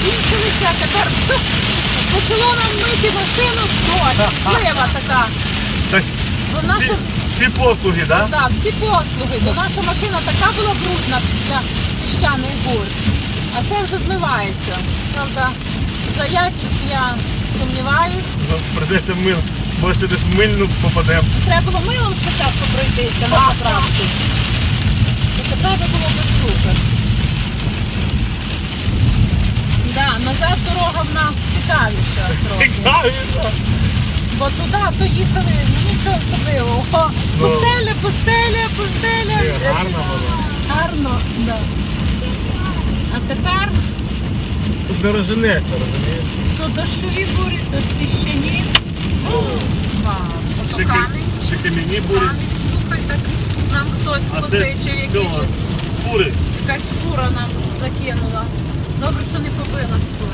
закінчилися, тепер почало нам мити машину дощ, слива така. Бо наша, всі, послуги, так? Да? да, всі послуги, бо наша машина така була брудна після піщаних бур. А це вже змивається. Правда, за якість я сумніваюсь. Ну, Прийдеться мил. Може десь в мильну попадемо. Треба було милом спочатку пройтися на заправці. Да, дорога в нас цікавіша трохи. Цікавіше. Бо туди то їхали, ну нічого особливого. Ну. Пустеля, пустеля, пустеля. Гарно було. Гарно, да. А тепер Тут не розженеться, розумієш? то дощові бурі, то піщані. Вау, ото Ще, ки- камінь. ще кам'яні бурі. Камінь, слухай, так нам хтось позичив з якийсь. цього, з фури. Якась фура нам закинула. Добре, що не побила скоро.